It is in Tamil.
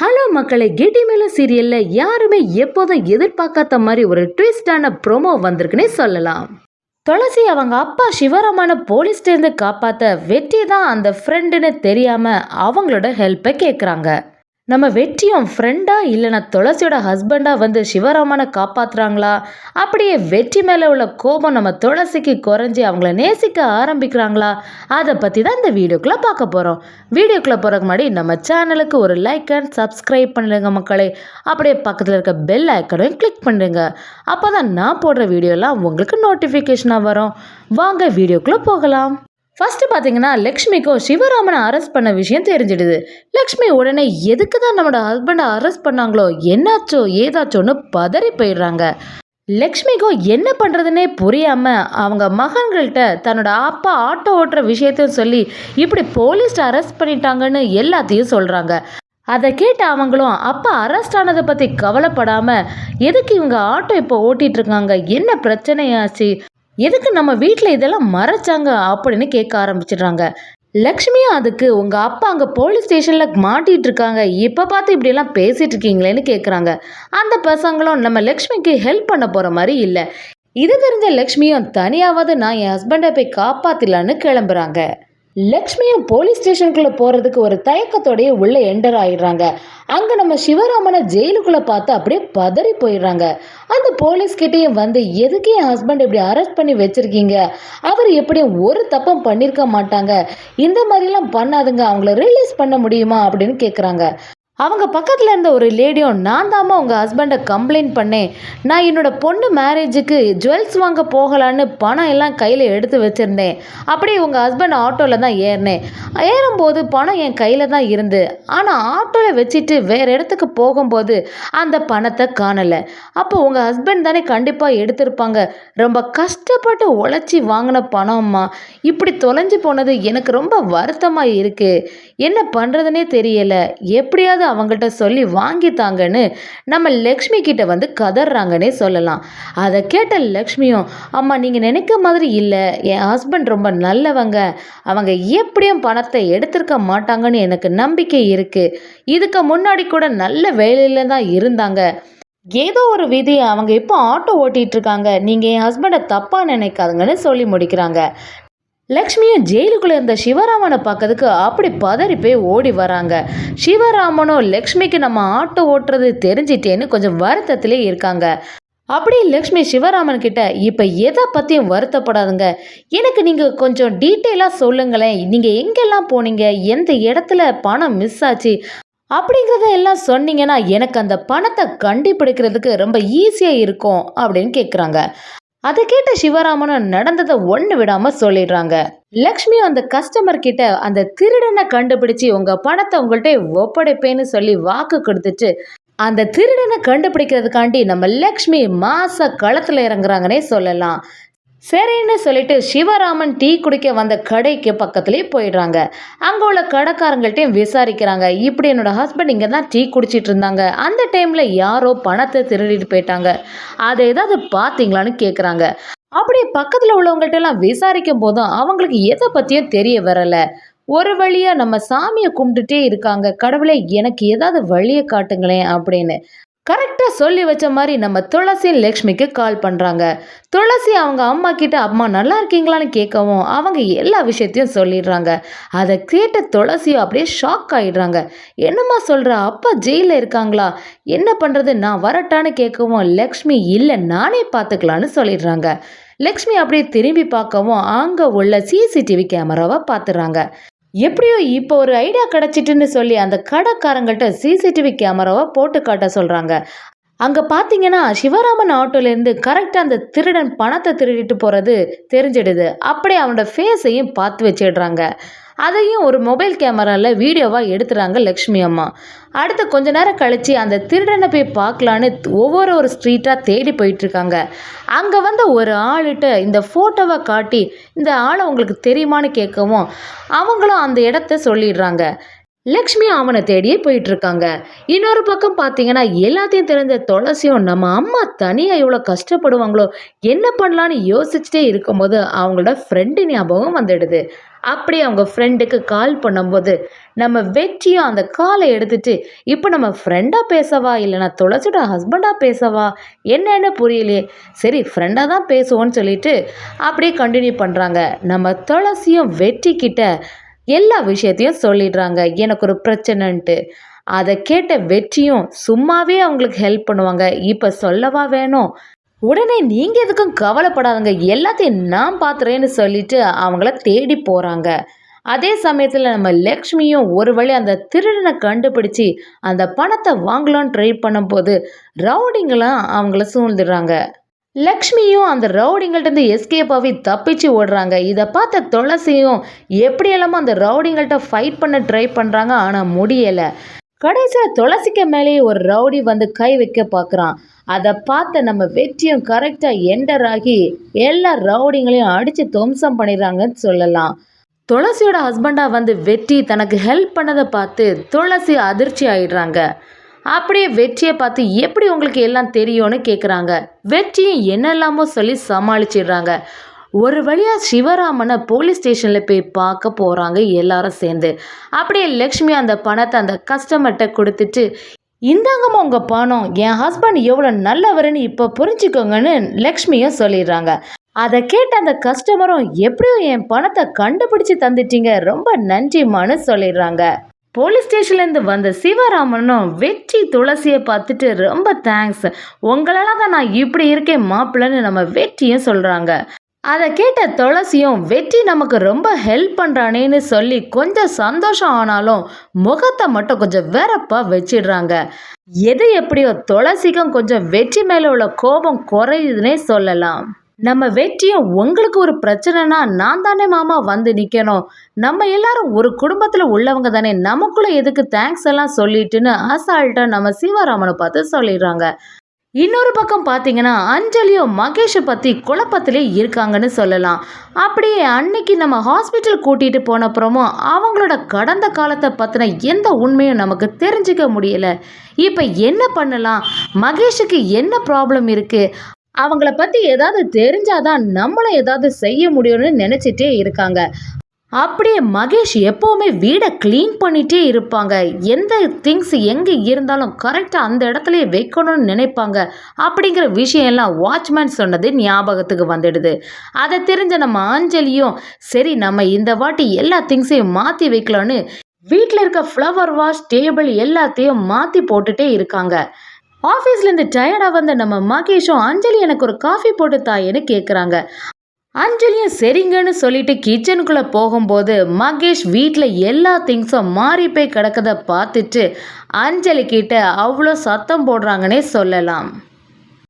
ஹலோ மக்களை கெட்டி மேல சீரியலில் யாருமே எப்போதும் எதிர்பார்க்காத மாதிரி ஒரு ட்விஸ்டான ப்ரோமோ வந்திருக்குன்னே சொல்லலாம். துளசி அவங்க அப்பா சிவராமான போலீஸ்டேருந்து காப்பாற்ற வெற்றி தான் அந்த ஃப்ரெண்டுன்னு தெரியாமல் அவங்களோட ஹெல்ப்பை கேட்குறாங்க நம்ம வெற்றியும் ஃப்ரெண்டா இல்லைனா துளசியோட ஹஸ்பண்டாக வந்து சிவராமனை காப்பாற்றுறாங்களா அப்படியே வெற்றி மேலே உள்ள கோபம் நம்ம துளசிக்கு குறைஞ்சி அவங்கள நேசிக்க ஆரம்பிக்கிறாங்களா? அதை பற்றி தான் இந்த வீடியோக்குள்ளே பார்க்க போகிறோம் வீடியோக்குள்ளே போகிறதுக்கு முன்னாடி நம்ம சேனலுக்கு ஒரு லைக் அண்ட் சப்ஸ்கிரைப் பண்ணிடுங்க மக்களே. அப்படியே பக்கத்தில் இருக்க பெல் ஐக்கனையும் கிளிக் பண்ணிடுங்க அப்போ தான் நான் போடுற வீடியோலாம் உங்களுக்கு நோட்டிஃபிகேஷனாக வரும். வாங்க வீடியோக்குள்ளே போகலாம். ஃபஸ்ட்டு பார்த்தீங்கன்னா லக்ஷ்மிக்கும் சிவராமனை அரெஸ்ட் பண்ண விஷயம் தெரிஞ்சிடுது. லக்ஷ்மி உடனே எதுக்கு தான் நம்மளோட ஹஸ்பண்டை அரெஸ்ட் பண்ணாங்களோ என்னாச்சோ ஏதாச்சோன்னு பதறி போயிடுறாங்க. லக்ஷ்மிக்கும் என்ன பண்ணுறதுனே புரியாமல் அவங்க மகன்கள்கிட்ட தன்னோட அப்பா ஆட்டோ ஓட்டுற விஷயத்தையும் சொல்லி இப்படி போலீஸ் அரெஸ்ட் பண்ணிட்டாங்கன்னு எல்லாத்தையும் சொல்கிறாங்க அதை கேட்ட அவங்களும் அப்பா அரெஸ்ட் ஆனதை பற்றி கவலைப்படாமல் எதுக்கு இவங்க ஆட்டோ இப்போ ஓட்டிகிட்டு இருக்காங்க? என்ன பிரச்சனையாச்சு? எதுக்கு நம்ம வீட்டில் இதெல்லாம் மறைச்சாங்க அப்படின்னு கேட்க ஆரம்பிச்சிடுறாங்க. லக்ஷ்மியும் அதுக்கு உங்கள் அப்பா அங்கே போலீஸ் ஸ்டேஷனில் மாட்டிகிட்டு இருக்காங்க. இப்போ பார்த்து இப்படியெல்லாம் பேசிகிட்டு இருக்கீங்களேன்னு கேட்குறாங்க அந்த பசங்களும் நம்ம லக்ஷ்மிக்கு ஹெல்ப் பண்ண போகிற மாதிரி இல்லை. இது தெரிஞ்ச லக்ஷ்மியும் தனியாவது நான் என் ஹஸ்பண்டை போய் காப்பாற்றலான்னு கிளம்புறாங்க. லக்ஷ்மியும் போலீஸ் ஸ்டேஷனுக்குள்ளே போகிறதுக்கு ஒரு தயக்கத்தோடய உள்ளே என்டர் ஆயிடுறாங்க. அங்கே நம்ம சிவராமனை ஜெயிலுக்குள்ளே பார்த்து அப்படியே பதறி போயிடுறாங்க. அந்த போலீஸ் கிட்டேயும் வந்து எதுக்கு என் ஹஸ்பண்ட் இப்படி அரெஸ்ட் பண்ணி வச்சுருக்கீங்க? அவர் எப்படியும் ஒரு தப்பம் பண்ணியிருக்க மாட்டாங்க. இந்த மாதிரிலாம் பண்ணாதுங்க. அவங்கள ரிலீஸ் பண்ண முடியுமா? அப்படின்னு கேட்குறாங்க அவங்க பக்கத்தில் இருந்த ஒரு லேடியும் நான் தாம்மா உங்கள் ஹஸ்பண்டை கம்ப்ளைண்ட் பண்ணேன். நான் என்னோட பொண்ணு மேரேஜுக்கு ஜுவல்ஸ் வாங்க போகலான்னு பணம் எல்லாம் கையில் எடுத்து வச்சுருந்தேன். அப்படியே உங்கள் ஹஸ்பண்ட் ஆட்டோவில் தான் ஏறினேன். ஏறும்போது பணம் என் கையில் தான் இருந்து ஆனால் ஆட்டோவில் வச்சுட்டு வேறு இடத்துக்கு போகும்போது அந்த பணத்தை காணலை. அப்போ உங்கள் ஹஸ்பண்ட் தானே கண்டிப்பாக எடுத்திருப்பாங்க. ரொம்ப கஷ்டப்பட்டு உழைச்சி வாங்கின பணம்மா. இப்படி தொலைஞ்சு போனது எனக்கு ரொம்ப வருத்தமாக இருக்குது என்ன பண்ணுறதுனே தெரியலை. எப்படியாவது அவங்கள்ட்ட சொல்லி வாங்கித்தாங்கன்னு நம்ம லக்ஷ்மி கிட்ட வந்து கதறாங்கன்னே சொல்லலாம். அதை கேட்ட லக்ஷ்மியும் அம்மா நீங்கள் நினைக்க மாதிரி இல்லை. என் ஹஸ்பண்ட் ரொம்ப நல்லவங்க. அவங்க எப்படியும் பணத்தை எடுத்திருக்க மாட்டாங்கன்னு எனக்கு நம்பிக்கை இருக்குது இதுக்கு முன்னாடி கூட நல்ல வேலையில் தான் இருந்தாங்க. ஏதோ ஒரு விதி அவங்க இப்போ ஆட்டோ ஓட்டிகிட்டு இருக்காங்க. நீங்கள் என் ஹஸ்பண்டை தப்பாக நினைக்காதுங்கன்னு சொல்லி முடிக்கிறாங்க. லக்ஷ்மியும் ஜெயிலுக்குள்ளே இருந்த சிவராமனை பார்க்கறதுக்கு அப்படி பதறி போய் ஓடி வராங்க. சிவராமனும் லக்ஷ்மிக்கு நம்ம ஆட்டோ ஓட்டுறது தெரிஞ்சிட்டேன்னு கொஞ்சம் வருத்தத்திலே இருக்காங்க. அப்படியே லக்ஷ்மி சிவராமன் கிட்ட இப்போ எதை பற்றியும் வருத்தப்படாதுங்க. எனக்கு நீங்கள் கொஞ்சம் டீட்டெயிலாக சொல்லுங்களேன். நீங்கள் எங்கெல்லாம் போனீங்க? எந்த இடத்துல பணம் மிஸ் ஆச்சு? அப்படிங்கிறத எல்லாம் சொன்னீங்கன்னா எனக்கு அந்த பணத்தை கண்டுபிடிக்கிறதுக்கு ரொம்ப ஈஸியாக இருக்கும் அப்படின்னு கேட்குறாங்க அதை கேட்ட சிவராமனும் நடந்ததை ஒன்று விடாமல் சொல்லிடுறாங்க. லக்ஷ்மி அந்த கஸ்டமர் கிட்ட அந்த திருடனை கண்டுபிடிச்சு உங்க பணத்தை உங்கள்கிட்ட ஒப்படைப்பேன்னு சொல்லி வாக்கு கொடுத்துட்டு அந்த திருடனை கண்டுபிடிக்கிறதுக்காண்டி நம்ம லக்ஷ்மி மாச களத்தில் இறங்குறாங்கன்னே சொல்லலாம். சரின்னு சொல்லிட்டு சிவராமன் டீ குடிக்க வந்த கடைக்கு பக்கத்துலேயே போயிடுறாங்க. அங்கே உள்ள கடைக்காரங்கள்ட்டையும் விசாரிக்கிறாங்க. இப்படி என்னோட ஹஸ்பண்ட் இங்கே தான் டீ குடிச்சிட்டு இருந்தாங்க. அந்த டைமில் யாரோ பணத்தை திருடிட்டு போயிட்டாங்க. அதை ஏதாவது பார்த்தீங்களான்னு கேட்குறாங்க அப்படியே பக்கத்தில் உள்ளவங்கள்ட்ட எல்லாம் விசாரிக்கும் போதும் அவங்களுக்கு எதை பற்றியும் தெரிய வரலை. ஒரு வழியாக நம்ம சாமியை கும்பிட்டுட்டே இருக்காங்க. கடவுளே எனக்கு ஏதாவது வழியை காட்டுங்களேன் அப்படின்னு. கரெக்டாக சொல்லி வச்ச மாதிரி நம்ம துளசி லக்ஷ்மிக்கு கால் பண்ணுறாங்க துளசி அவங்க அம்மா கிட்ட அம்மா நல்லா இருக்கீங்களான்னு கேட்கவும் அவங்க எல்லா விஷயத்தையும் சொல்லிடுறாங்க. அதை கேட்ட துளசியும் அப்படியே ஷாக் ஆகிடுறாங்க என்னம்மா சொல்கிற அப்பா ஜெயிலில் இருக்காங்களா? என்ன பண்ணுறது நான் வரட்டான்னு கேட்கவும் லக்ஷ்மி இல்லை நானே பார்த்துக்கலான்னு சொல்லிடுறாங்க. லக்ஷ்மி அப்படியே திரும்பி பார்க்கவும் அங்கே உள்ள சிசிடிவி கேமராவை பார்த்துறாங்க எப்படியோ இப்போ ஒரு ஐடியா கிடச்சிட்டுன்னு சொல்லி அந்த கடைக்காரங்கள்ட்ட சிசிடிவி கேமராவை போட்டு காட்ட சொல்கிறாங்க அங்கே பார்த்தீங்கன்னா சிவராமன் ஆட்டோலேருந்து கரெக்டாக அந்த திருடன் பணத்தை திருடிட்டு போகிறது தெரிஞ்சிடுது. அப்படியே அவனோட ஃபேஸையும் பார்த்து வச்சிடுறாங்க. அதையும் ஒரு மொபைல் கேமராவில் வீடியோவாக எடுத்துகிறாங்க லக்ஷ்மி அம்மா. அடுத்து கொஞ்ச நேரம் கழித்து அந்த திருடனை போய் பார்க்கலான்னு ஒவ்வொரு ஒரு ஸ்ட்ரீட்டாக தேடி போயிட்டுருக்காங்க அங்கே வந்த ஒரு ஆளுகிட்ட இந்த ஃபோட்டோவை காட்டி இந்த ஆளை உங்களுக்கு தெரியுமான்னு கேட்கவும் அவங்களும் அந்த இடத்த சொல்லிடுறாங்க. லக்ஷ்மி அவனை தேடியே போயிட்டு இருக்காங்க. இன்னொரு பக்கம் பார்த்தீங்கன்னா எல்லாத்தையும் தெரிஞ்ச துளசியும் நம்ம அம்மா தனியாக எவ்வளோ கஷ்டப்படுவாங்களோ என்ன பண்ணலான்னு யோசிச்சுட்டே இருக்கும்போது அவங்களோட ஃப்ரெண்டு ஞாபகம் வந்துடுது. அப்படி அவங்க ஃப்ரெண்டுக்கு கால் பண்ணும்போது நம்ம வெற்றியும் அந்த காலை எடுத்துட்டு இப்போ நம்ம ஃப்ரெண்டாக பேசவா? இல்லைனா துளசியோட ஹஸ்பண்டாக பேசவா? என்னன்னு புரியலையே. சரி ஃப்ரெண்டாக தான் பேசுவோன்னு சொல்லிட்டு அப்படியே கண்டினியூ பண்ணுறாங்க நம்ம துளசியும் வெற்றி கிட்ட எல்லா விஷயத்தையும் சொல்லிடுறாங்க. எனக்கு ஒரு பிரச்சனைன்ட்டு. அதை கேட்ட வெற்றியும் சும்மாவே அவங்களுக்கு ஹெல்ப் பண்ணுவாங்க. இப்போ சொல்லவா வேணும்? உடனே நீங்கள் எதுக்கும் கவலைப்படாதங்க. எல்லாத்தையும் நான் பார்த்துறேன்னு சொல்லிட்டு அவங்கள தேடி போகிறாங்க அதே சமயத்தில் நம்ம லக்ஷ்மியும் ஒரு வழி அந்த திருடனை கண்டுபிடிச்சி அந்த பணத்தை வாங்கலான்னு ட்ரை பண்ணும்போது ரவுடிங்கெல்லாம் அவங்கள சூழ்ந்துடுறாங்க. லக்ஷ்மியும் அந்த ரவுடிங்கள்ட்ட எஸ்கேப் ஆகி தப்பிச்சு ஓடுறாங்க. இதை பார்த்த துளசியும் எப்படியெல்லாமோ அந்த ரவுடிங்கள்ட்ட ஃபைட் பண்ண ட்ரை பண்ணுறாங்க ஆனால் முடியலை. கடைசியில் துளசிக்கு மேலேயே ஒரு ரவுடி வந்து கை வைக்க பார்க்குறான். அதை பார்த்த நம்ம வெற்றியும் கரெக்டாக என்டர் ஆகி எல்லா ரவுடிங்களையும் அடித்து துவம்சம் பண்ணிடுறாங்கன்னு சொல்லலாம். துளசியோட ஹஸ்பண்டாக வந்து வெற்றி தனக்கு ஹெல்ப் பண்ணதை பார்த்து துளசி அதிர்ச்சி ஆயிடுறாங்க. அப்படியே வெற்றியை பார்த்து எப்படி உங்களுக்கு எல்லாம் தெரியும்னு கேட்குறாங்க வெற்றியும் என்னெல்லாமோ சொல்லி சமாளிச்சிடுறாங்க. ஒரு வழியாக சிவராமனை போலீஸ் ஸ்டேஷனில் போய் பார்க்க போகிறாங்க எல்லாரும் சேர்ந்து. அப்படியே லக்ஷ்மி அந்த பணத்தை அந்த கஸ்டமர்கிட்ட கொடுத்துட்டு இந்தாங்கம்மா உங்கள் பணம். என் ஹஸ்பண்ட் எவ்வளோ நல்லவருன்னு இப்போ புரிஞ்சுக்கோங்கன்னு லக்ஷ்மியும் சொல்லிடுறாங்க. அதை கேட்ட அந்த கஸ்டமரும் எப்படியும் என் பணத்தை கண்டுபிடிச்சு தந்துட்டீங்க. ரொம்ப நன்றிம்மான்னு சொல்லிடுறாங்க. போலீஸ் ஸ்டேஷன்லேருந்து வந்த சிவராமனும் வெற்றி துளசியை பார்த்துட்டு ரொம்ப தேங்க்ஸ் உங்களால் தான் நான் இப்படி இருக்கேன் மாப்பிள்ளன்னு நம்ம வெற்றியும் சொல்கிறாங்க அதை கேட்ட துளசியும் வெற்றி நமக்கு ரொம்ப ஹெல்ப் பண்ணுறானேன்னு சொல்லி கொஞ்சம் சந்தோஷம் ஆனாலும் முகத்தை மட்டும் கொஞ்சம் வெறப்பாக வச்சிடுறாங்க. எது எப்படியோ துளசிக்கும் கொஞ்சம் வெற்றி மேலே உள்ள கோபம் குறையுதுன்னே சொல்லலாம். நம்ம வெற்றியும் உங்களுக்கு ஒரு பிரச்சனைனா நான் தானே மாமா வந்து நிற்கணும் நம்ம எல்லாரும் ஒரு குடும்பத்தில் உள்ளவங்க தானே. நமக்குள்ளே எதுக்கு தேங்க்ஸ் எல்லாம் சொல்லிட்டுன்னு அசால்ட்டாக நம்ம சிவராமனை பார்த்து சொல்லிடுறாங்க. இன்னொரு பக்கம் பார்த்தீங்கன்னா அஞ்சலியும் மகேஷை பற்றி குழப்பத்திலே இருக்காங்கன்னு சொல்லலாம். அப்படியே அன்னைக்கு நம்ம ஹாஸ்பிட்டல் கூட்டிகிட்டு போனப்புறமும் அவங்களோட கடந்த காலத்தை பற்றின எந்த உண்மையும் நமக்கு தெரிஞ்சுக்க முடியல. இப்போ என்ன பண்ணலாம்? மகேஷுக்கு என்ன ப்ராப்ளம் இருக்குது அவங்கள பற்றி ஏதாவது தெரிஞ்சாதான் நம்மளும் ஏதாவது செய்ய முடியும்னு நினச்சிட்டே இருக்காங்க. அப்படியே மகேஷ் எப்போவுமே வீடை க்ளீன் பண்ணிகிட்டே இருப்பாங்க. எந்த திங்ஸ் எங்கே இருந்தாலும் கரெக்டாக அந்த இடத்துலையே வைக்கணும்னு நினைப்பாங்க. அப்படிங்கிற விஷயம்லாம் வாட்ச்மேன் சொன்னது ஞாபகத்துக்கு வந்துடுது. அதை தெரிஞ்ச நம்ம அஞ்சலியும் சரி நம்ம இந்த வாட்டி எல்லா திங்ஸையும் மாற்றி வைக்கலான்னு வீட்டில் இருக்க ஃப்ளவர் வாஷ் டேபிள் எல்லாத்தையும் மாற்றி போட்டுகிட்டே இருக்காங்க. ஆஃபீஸ்லேருந்து டயர்டாக வந்த நம்ம மகேஷும் அஞ்சலி எனக்கு ஒரு காஃபி போட்டு தாயேன்னு கேட்குறாங்க அஞ்சலியும் சரிங்கன்னு சொல்லிட்டு கிச்சனுக்குள்ளே போகும்போது மகேஷ் வீட்டில் எல்லா திங்ஸும் மாறி போய் கிடக்கதை பார்த்துட்டு அஞ்சலி கிட்ட அவ்வளோ சத்தம் போடுறாங்கன்னே சொல்லலாம்.